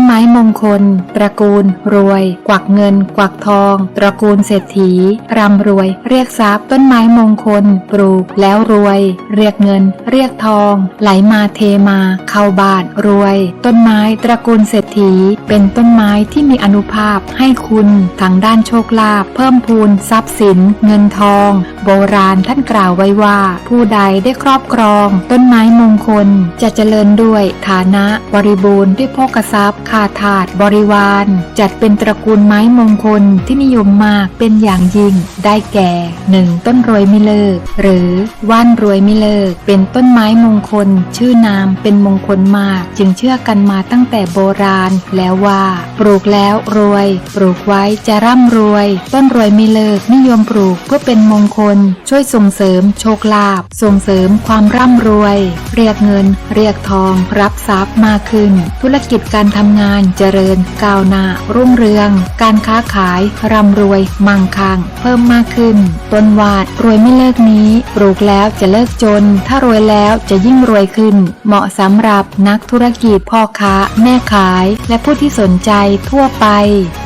นไม้มงคล ตระกูล รวย กวักเงิน กวักทอง ตระกูลเศรษฐีร่ำรวย เรียกทรัพย์ต้นไม้มงคล ปลูกแล้วรวย เรียกเงิน เรียกทอง ไหลมาเทมา เข้าบาทรวย ต้นไม้ตระกูลเศรษฐี เป็นต้นไม้ที่มีอนุภาพให้คุณทางด้านโชคลาภเพิ่มพูนทรัพย์สิน เงินทอง โบราณท่านกล่าวไว้ว่า ผู้ใดได้ครอบครอง ต้นไม้มงคล จะเจริญด้วยฐานะบริบูรณ์ด้วยโภคทรัพย์ขาถาดบริวาร จัดเป็นตระกูลไม้มงคลที่นิยมมากเป็นอย่างยิ่ง ได้แก่ 1. ต้นรวยไม่เลิก หรือว่านรวยไม่เลิก เป็นต้นไม้มงคล ชื่อนามเป็นมงคลมาก จึงเชื่อกันมาตั้งแต่โบราณ แล้วว่า ปลูกแล้วรวย ปลูกไว้จะร่ำรวย ต้นรวยไม่เลิกนิยมปลูกเพื่อเป็นมงคล ช่วยส่งเสริมโชคลาภส่งเสริมความร่ำรวย เรียกเงิน เรียกทองรับทรัพย์มากขึ้น ธุรกิจการทำงานเจริญ ก้าวหน้า รุ่งเรือง การค้าขาย ร่ำรวย มั่งคั่ง เพิ่มมากขึ้น ต้นวาดรวยไม่เลิกนี้ ปลูกแล้วจะเลิกจน ถ้ารวยแล้วจะยิ่งรวยขึ้น เหมาะสำหรับนักธุรกิจพ่อค้า แม่ขาย และผู้ที่สนใจทั่วไป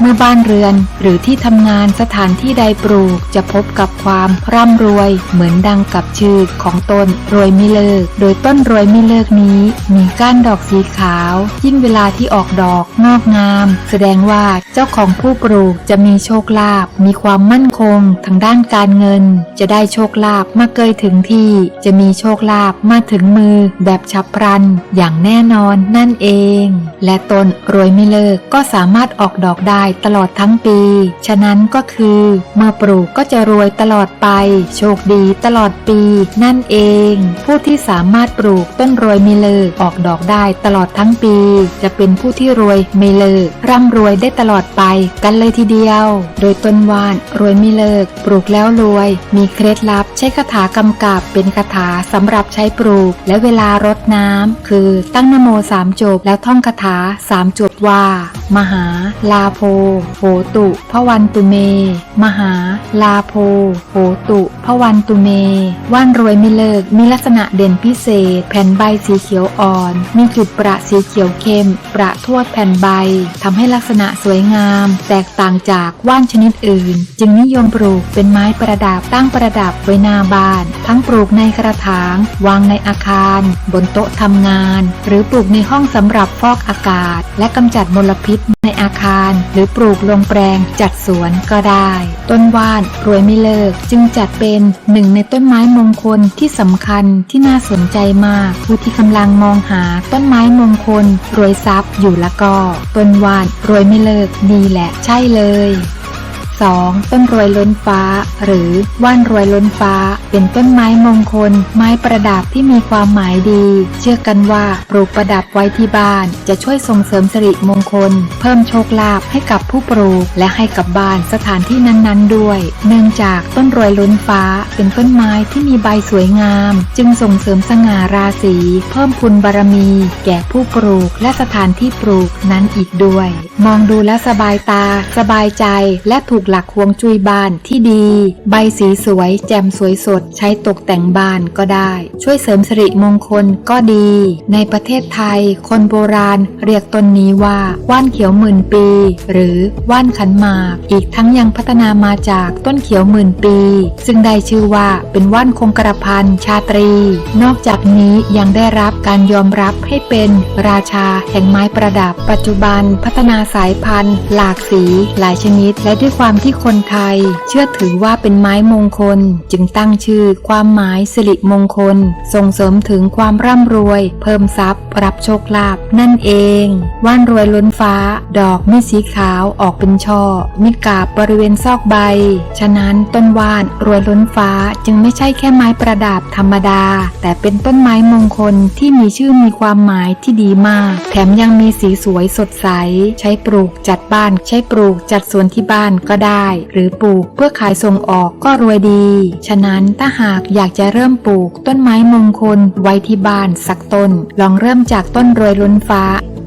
เมื่อบ้านเรือน หรือที่ทำงานสถานที่ใดปลูกจะพบกับความร่ำรวย เหมือนดังกับชื่อของต้นรวยไม่เลิก โดยต้นรวยไม่เลิกนี้ มีก้านดอกสีขาว ยิ่งเวลาที่ออกดอกอก งอกงาม แสดงว่าเจ้าของผู้ปลูกจะมีโชคลาภมีความมั่นคง ทางด้านการเงิน จะได้โชคลาภมาเกยถึงที่ จะมีโชคลาภมาถึงมือ แบบฉับพลัน อย่างแน่นอนนั่นเอง และตนรวยไม่เลิกก็สามารถออกดอกได้ตลอดทั้งปี ฉะนั้นก็คือ เมื่อปลูกก็จะรวยตลอดไป โชคดีตลอดปี นั่นเอง ผู้ที่สามารถปลูกต้นรวยไม่เลิกออกดอกได้ตลอดทั้งปี จะเป็นผู้ที่รวยไม่เลิก ร่ำรวยได้ตลอดไปกันเลยทีเดียว โดยต้นว่านรวยไม่เลิก ปลูกแล้วรวย มีเคล็ดลับใช้คาถากำกับเป็นคาถาสำหรับใช้ปลูก และเวลารดน้ำคือตั้งนโมสามจบแล้วท่องคาถาสามจบว่ามหาลาโพโหตุพวันตุเม มหาลาโพโหตุพวันตุเม ว่านรวยไม่เลิก มีลักษณะเด่นพิเศษ แผ่นใบสีเขียวอ่อน มีจุดประสีเขียวเข้ม ประทั่วแผ่นใบทำให้ลักษณะสวยงาม แตกต่างจากว่านชนิดอื่น จึงนิยมปลูกเป็นไม้ประดับตั้งประดับไว้หน้าบ้าน ทั้งปลูกในกระถาง วางในอาคาร บนโต๊ะทำงาน หรือปลูกในห้องสำหรับฟอกอากาศ และกำจัดมลพิษในอาคาร หรือปลูกลงแปลงจัดสวนก็ได้ ต้นว่านรวยไม่เลิก จึงจัดเป็นหนึ่งในต้นไม้มงคลที่สำคัญที่น่าสนใจมาก ผู้ที่กำลังมองหาต้นไม้มงคลรวยทรัพย์อยู่ละก็ ต้นว่านรวยไม่เลิกนี่แหละใช่เลย 2. ต้นรวยล้นฟ้า หรือว่านรวยล้นฟ้า เป็นต้นไม้มงคล ไม้ประดับที่มีความหมายดี เชื่อกันว่าปลูกประดับไว้ที่บ้าน จะช่วยส่งเสริมสิริมงคล เพิ่มโชคลาภให้กับผู้ปลูก และให้กับบ้านสถานที่นั้นๆ ด้วย เนื่องจากต้นรวยล้นฟ้า เป็นต้นไม้ที่มีใบสวยงาม จึงส่งเสริมสง่าราศีเพิ่มพุนบารมี แก่ผู้ปลูกและสถานที่ปลูกนั้นอีกด้วย มองดูแล้วสบายตา สบายใจและถูกหลักฮวงจุ้ยบ้านที่ดี ใบสีสวย แจ่มสวยสด ใช้ตกแต่งบ้านก็ได้ ช่วยเสริมสิริมงคลก็ดี ในประเทศไทย คนโบราณเรียกต้นนี้ว่าว่านเขียวหมื่นปี หรือว่านขันหมาก อีกทั้งยังพัฒนามาจากต้นเขียวหมื่นปี ซึ่งได้ชื่อว่าเป็นว่านคงกระพันชาตรี นอกจากนี้ยังได้รับการยอมรับให้เป็นราชาแห่งไม้ประดับ ปัจจุบันพัฒนาสายพันธุ์ หลากสี หลายชนิดและด้วยความที่คนไทย เชื่อถือว่าเป็นไม้มงคล จึงตั้งชื่อ ความหมายสิริมงคล ส่งเสริมถึงความร่ำรวย เพิ่มทรัพย์ รับโชคลาภนั่นเอง ว่านรวยล้นฟ้า ดอกมีสีขาวออกเป็นช่อ มีกาบบริเวณซอกใบ ฉะนั้นต้นว่านรวยล้นฟ้าจึงไม่ใช่แค่ไม้ประดับธรรมดา แต่เป็นต้นไม้มงคลที่มีชื่อมีความหมายที่ดีมาก แถมยังมีสีสวยสดใส ใช้ปลูกจัดบ้าน ใช้ปลูกจัดสวนที่บ้านก็ได้หรือปลูกเพื่อขายส่งออกก็รวยดี ฉะนั้นถ้าหากอยากจะเริ่มปลูกต้นไม้มงคลไว้ที่บ้านสักต้น ลองเริ่มจากต้นรวยล้นฟ้า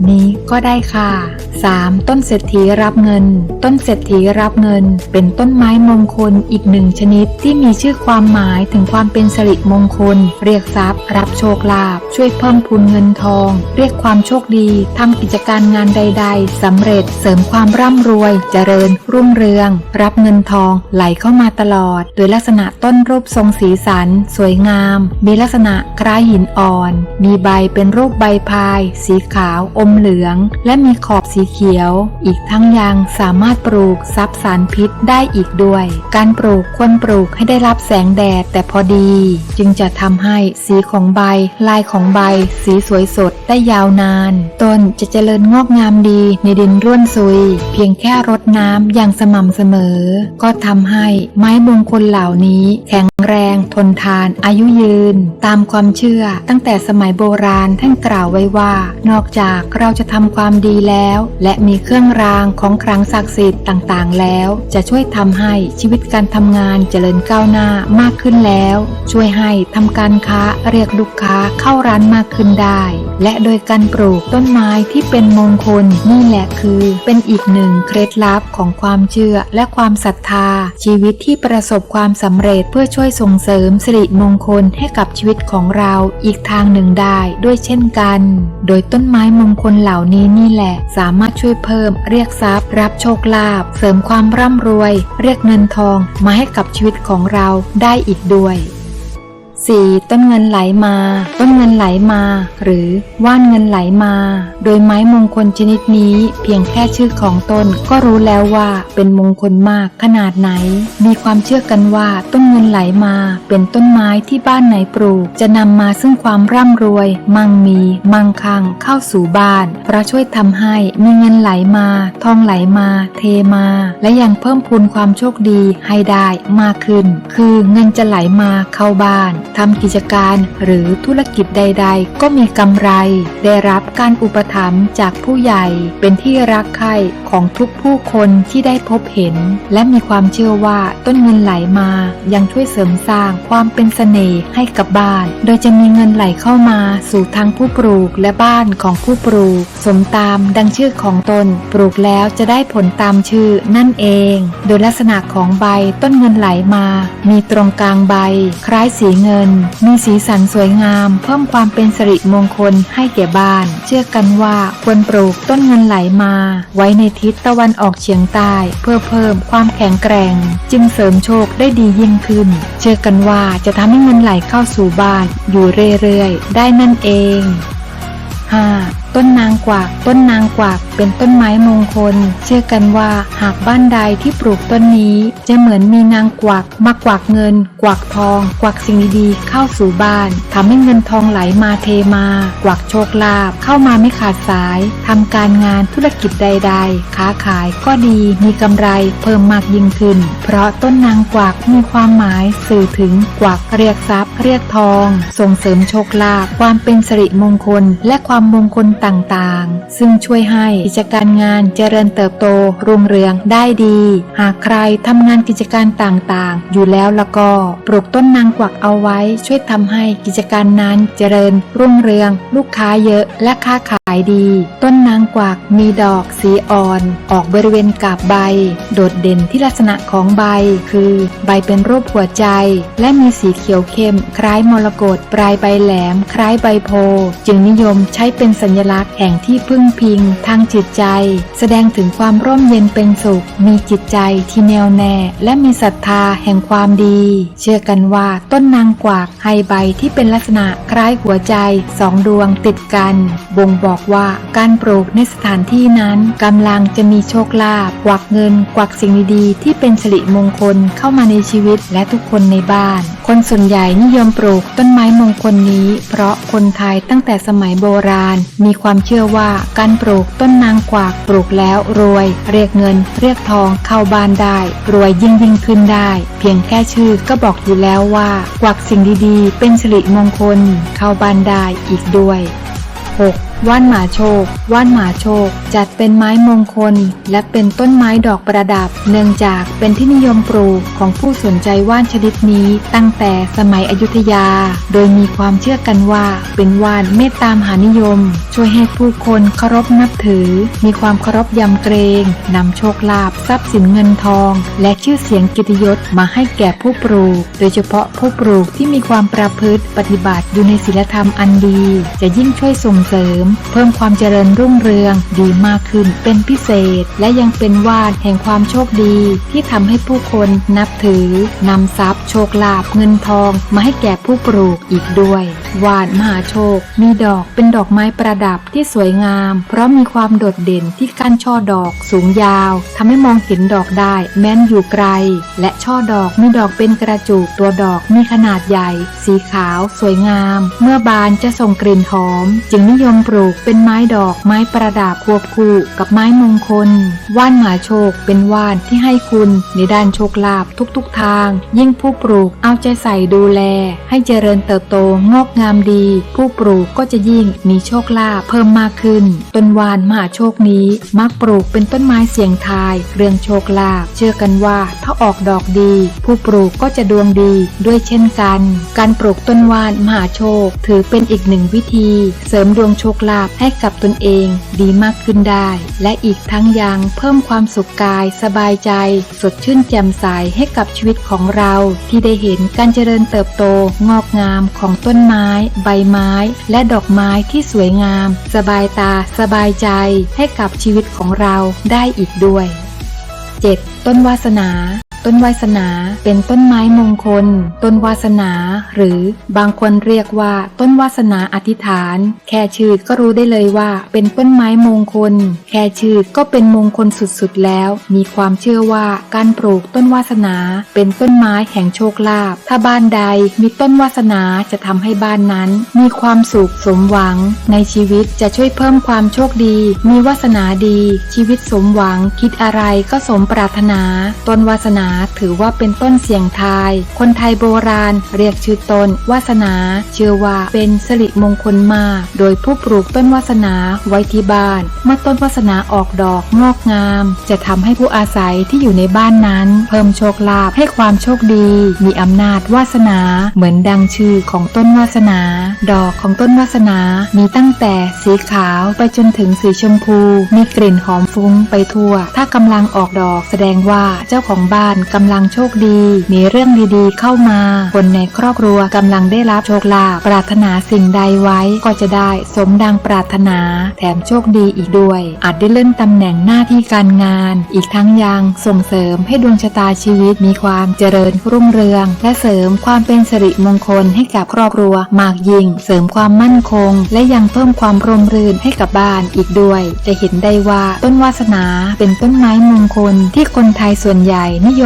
นี้ก็ได้ค่ะ 3. ต้นเศรษฐีรับเงิน ต้นเศรษฐีรับเงิน เป็นต้นไม้มงคลอีกหนึ่งชนิดที่มีชื่อความหมายถึงความเป็นสิริมงคล เรียกทรัพย์ รับโชคลาภช่วยเพิ่มพูนเงินทอง เรียกความโชคดีทำกิจการงานใด ๆสำเร็จเสริมความร่ำรวย เจริญ รุ่งเรือง รับเงินทองไหลเข้ามาตลอด โดยลักษณะต้นรูปทรงสีสัน สวยงาม มีลักษณะคล้ายหินอ่อน มีใบเป็นรูปใบพาย สีขาวอมมเหลือง และมีขอบสีเขียว อีกทั้งยังสามารถปลูกซับสารพิษได้อีกด้วย การปลูกควรปลูกให้ได้รับแสงแดดแต่พอดี จึงจะทำให้สีของใบ ลายของใบ สีสวยสดได้ยาวนาน ต้นจะเจริญงอกงามดีในดินร่วนซุย เพียงแค่รดน้ำอย่างสม่ำเสมอ ก็ทำให้ไม้มงคลเหล่านี้แข็ง แรง ทนทาน อายุยืน ตามความเชื่อ ตั้งแต่สมัยโบราณท่านกล่าวไว้ว่า นอกจากเราจะทำความดีแล้ว และมีเครื่องรางของครั้งศักดิ์สิทธิ์ต่างๆ แล้ว จะช่วยทำให้ชีวิตการทำงานเจริญก้าวหน้ามากขึ้นแล้ว ช่วยให้ทำการค้าเรียกลูกค้าเข้าร้านมากขึ้นได้ และโดยการปลูกต้นไม้ที่เป็นมงคลนี่แหละคือเป็นอีกหนึ่งเคล็ดลับของความเชื่อและความศรัทธา ชีวิตที่ประสบความสำเร็จเพื่อช่วยส่งเสริมสิริมงคลให้กับชีวิตของเราอีกทางหนึ่งได้ด้วยเช่นกัน โดยต้นไม้มงคลเหล่านี้นี่แหละ สามารถช่วยเพิ่ม เรียกทรัพย์ รับโชคลาภเสริมความร่ำรวย เรียกเงินทองมาให้กับชีวิตของเราได้อีกด้วย 4. ต้นเงินไหลมา ต้นเงินไหลมา หรือว่านเงินไหลมา โดยไม้มงคลชนิดนี้ เพียงแค่ชื่อของต้นก็รู้แล้วว่าเป็นมงคลมากขนาดไหน มีความเชื่อกันว่าต้นเงินไหลมา เป็นต้นไม้ที่บ้านไหนปลูก จะนำมาซึ่งความร่ำรวย มั่งมี มั่งคั่งเข้าสู่บ้าน เพราะช่วยทำให้มีเงินไหลมา ทองไหลมา เทมา และยังเพิ่มพูนความโชคดีให้ได้มากขึ้น คือเงินจะไหลมาเข้าบ้านทำกิจการหรือธุรกิจใด ๆ ก็มีกำไร ได้รับการอุปถัมภ์จากผู้ใหญ่ เป็นที่รักใคร่ของทุกผู้คนที่ได้พบเห็น และมีความเชื่อว่าต้นเงินไหลมา ยังช่วยเสริมสร้างความเป็นเสน่ห์ให้กับบ้าน โดยจะมีเงินไหลเข้ามาสู่ทางผู้ปลูกและบ้านของผู้ปลูก สมตามดังชื่อของตน ปลูกแล้วจะได้ผลตามชื่อนั่นเอง โดยลักษณะของใบต้นเงินไหลมา มีตรงกลางใบ คล้ายสีเงินมีสีสันสวยงาม เพิ่มความเป็นสิริมงคลให้แก่บ้าน เชื่อกันว่าควรปลูกต้นเงินไหลมา ไว้ในทิศตะวันออกเฉียงใต้ เพื่อเพิ่มความแข็งแกร่ง จึงเสริมโชคได้ดียิ่งขึ้น เชื่อกันว่าจะทำให้เงินไหลเข้าสู่บ้านอยู่เรื่อยๆ ได้นั่นเอง 5. ต้นนางกวัก ต้นนางกวักเป็นต้นไม้มงคล เชื่อกันว่าหากบ้านใดที่ปลูกต้นนี้ จะเหมือนมีนางกวักมากวักเงิน กวักทอง กวักสิ่งดีๆเข้าสู่บ้านทำให้เงินทองไหลมาเทมา กวักโชคลาภเข้ามาไม่ขาดสายทำการงานธุรกิจใด ๆ ค้าขายก็ดีมีกำไรเพิ่มมากยิ่งขึ้น เพราะต้นนางกวักมีความหมายสื่อถึงกวักเรียกทรัพย์ เรียกทอง ส่งเสริมโชคลาภความเป็นสิริมงคล และความมงคลต่างๆ ซึ่งช่วยให้กิจการงานเจริญเติบโตรุ่งเรืองได้ดี หากใครทำงานกิจการต่างๆ อยู่แล้วแล้วก็ปลูกต้นนางกวักเอาไว้ ช่วยทำให้กิจการนั้นเจริญรุ่งเรือง ลูกค้าเยอะและค้าขาย ขายดี ต้นนางกวักมีดอกสีอ่อน ออกบริเวณกาบใบ โดดเด่นที่ลักษณะของใบ คือใบเป็นรูปหัวใจ และมีสีเขียวเข้ม คล้ายมรกตปลายใบแหลม คล้ายใบโพ จึงนิยมใช้เป็นสัญลักษณ์แห่งที่พึ่งพิง ทางจิตใจ แสดงถึงความร่มเย็นเป็นสุข มีจิตใจที่แน่วแน่ และมีศรัทธาแห่งความดี เชื่อกันว่าต้นนางกวักให้ใบที่เป็นลักษณะคล้ายหัวใจสองดวงติดกัน บ่งบอกว่าการปลูกในสถานที่นั้นกำลังจะมีโชคลาภกวักเงิน กวักสิ่งดีๆที่เป็นสิริมงคลเข้ามาในชีวิตและทุกคนในบ้าน คนส่วนใหญ่นิยมปลูกต้นไม้มงคลนี้ เพราะคนไทยตั้งแต่สมัยโบราณ มีความเชื่อว่าการปลูกต้นนางกวักปลูกแล้วรวย เรียกเงิน เรียกทองเข้าบ้านได้ รวยยิ่งยิ่งขึ้นได้ เพียงแค่ชื่อก็บอกอยู่แล้วว่า กวักสิ่งดีๆ เป็นสิริมงคลเข้าบ้านได้อีกด้วย 6. ว่านหมาโชคว่านหมาโชคจัดเป็นไม้มงคล และเป็นต้นไม้ดอกประดับ เนื่องจากเป็นที่นิยมปลูกของผู้สนใจว่านชนิดนี้ตั้งแต่สมัยอยุธยา โดยมีความเชื่อกันว่า เป็นว่านเมตตามหานิยม ช่วยให้ผู้คนเคารพนับถือ มีความเคารพยำเกรงนำโชคลาภทรัพย์สินเงินทอง และชื่อเสียงกิติยศมาให้แก่ผู้ปลูก โดยเฉพาะผู้ปลูกที่มีความประพฤติปฏิบัติอยู่ในศีลธรรมอันดี จะยิ่งช่วยส่งเสริมเพิ่มความเจริญรุ่งเรืองดีมากขึ้นเป็นพิเศษ และยังเป็นวาดแห่งความโชคดี ที่ทำให้ผู้คนนับถือนำทรัพย์ โชคลาภเงินทองมาให้แก่ผู้ปลูกอีกด้วย วาดมหาโชค มีดอกเป็นดอกไม้ประดับที่สวยงาม เพราะมีความโดดเด่นที่ก้านช่อดอกสูงยาวทำให้มองเห็นดอกได้แม้นอยู่ไกล และช่อดอกมีดอกเป็นกระจุกตัวดอกมีขนาดใหญ่ สีขาว สวยงาม เมื่อบานจะส่งกลิ่นหอม จึงนิยมปลูกเป็นไม้ดอกไม้ประดับควบคู่กับไม้มงคล ว่านหมาโชคเป็นว่านที่ให้คุณในด้านโชคลาภทุกๆทาง ยิ่งผู้ปลูกเอาใจใส่ดูแล ให้เจริญเติบโตงอกงามดี ผู้ปลูกก็จะยิ่งมีโชคลาภเพิ่มมากขึ้น ต้นวานมหาโชคนี้มักปลูกเป็นต้นไม้เสียงทายเรื่องโชคลาภเชื่อกันว่าถ้าออกดอกดี ผู้ปลูกก็จะดวงดีด้วยเช่นกัน การปลูกต้นวานมหาโชคถือเป็นอีกหนึ่งวิธี เสริมดวงโชคลาภให้กับตนเองดีมากขึ้นได้ และอีกทั้งยังเพิ่มความสุขกาย สบายใจ สดชื่นแจ่มใสให้กับชีวิตของเรา ที่ได้เห็นการเจริญเติบโตงอกงามของต้นไม้ ใบไม้ และดอกไม้ที่สวยงาม สบายตา สบายใจให้กับชีวิตของเราได้อีกด้วย 7. ต้นวาสนา ต้นวาสนาเป็นต้นไม้มงคล ต้นวาสนา หรือบางคนเรียกว่า ต้นวาสนาอธิษฐาน แค่ชื่อก็รู้ได้เลยว่า เป็นต้นไม้มงคล แค่ชื่อก็เป็นมงคลสุดๆแล้ว มีความเชื่อว่าการปลูกต้นวาสนา เป็นต้นไม้แห่งโชคลาภถ้าบ้านใดมีต้นวาสนาจะทำให้บ้านนั้น มีความสุขสมหวัง ในชีวิตจะช่วยเพิ่มความโชคดี มีวาสนาดี ชีวิตสมหวัง คิดอะไรก็สมปรารถนา ต้นวาสนาถือว่าเป็นต้นเสียงทาย คนไทยโบราณเรียกชื่อต้นวาสนา เชื่อว่าเป็นสิริมงคลมา โดยผู้ปลูกต้นวาสนาไว้ที่บ้าน เมื่อต้นวาสนาออกดอกงอกงาม จะทำให้ผู้อาศัยที่อยู่ในบ้านนั้น เพิ่มโชคลาภให้ความโชคดี มีอำนาจวาสนาเหมือนดังชื่อของต้นวาสนา ดอกของต้นวาสนามีตั้งแต่สีขาวไปจนถึงสีชมพู มีกลิ่นหอมฟุ้งไปทั่ว ถ้ากำลังออกดอกแสดงว่าเจ้าของบ้านกำลังโชคดี มีเรื่องดีๆ เข้ามา คนในครอบครัวกำลังได้รับโชคลาภปรารถนาสิ่งใดไว้ก็จะได้สมดังปรารถนา แถมโชคดีอีกด้วย อาจได้เลื่อนตำแหน่งหน้าที่การงาน อีกทั้งยังส่งเสริมให้ดวงชะตาชีวิตมีความเจริญรุ่งเรือง และเสริมความเป็นสิริมงคลให้กับครอบครัวมากยิ่ง เสริมความมั่นคง และยังเพิ่มความร่มรื่นให้กับบ้านอีกด้วย จะเห็นได้ว่าต้นวาสนาเป็นต้นไม้มงคลที่คนไทยส่วนใหญ่นิย